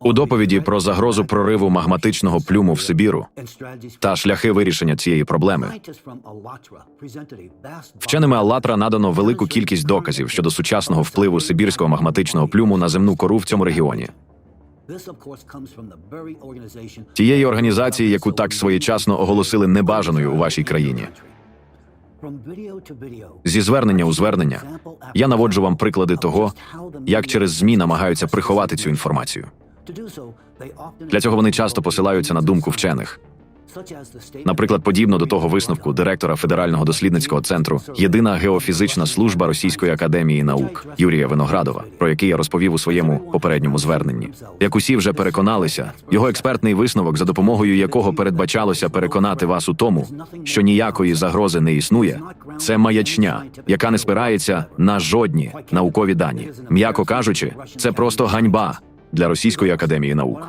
У доповіді про загрозу прориву магматичного плюму в Сибіру та шляхи вирішення цієї проблеми вченими Аллатра надано велику кількість доказів щодо сучасного впливу сибірського магматичного плюму на земну кору в цьому регіоні. Тієї організації, яку так своєчасно оголосили небажаною у вашій країні. Зі звернення у звернення я наводжу вам приклади того, як через ЗМІ намагаються приховати цю інформацію. Для цього вони часто посилаються на думку вчених. Наприклад, подібно до того висновку директора Федерального дослідницького центру Єдина геофізична служба Російської академії наук Юрія Виноградова, про який я розповів у своєму попередньому зверненні. Як усі вже переконалися, його експертний висновок, за допомогою якого передбачалося переконати вас у тому, що ніякої загрози не існує, це маячня, яка не спирається на жодні наукові дані. М'яко кажучи, це просто ганьба для Російської академії наук.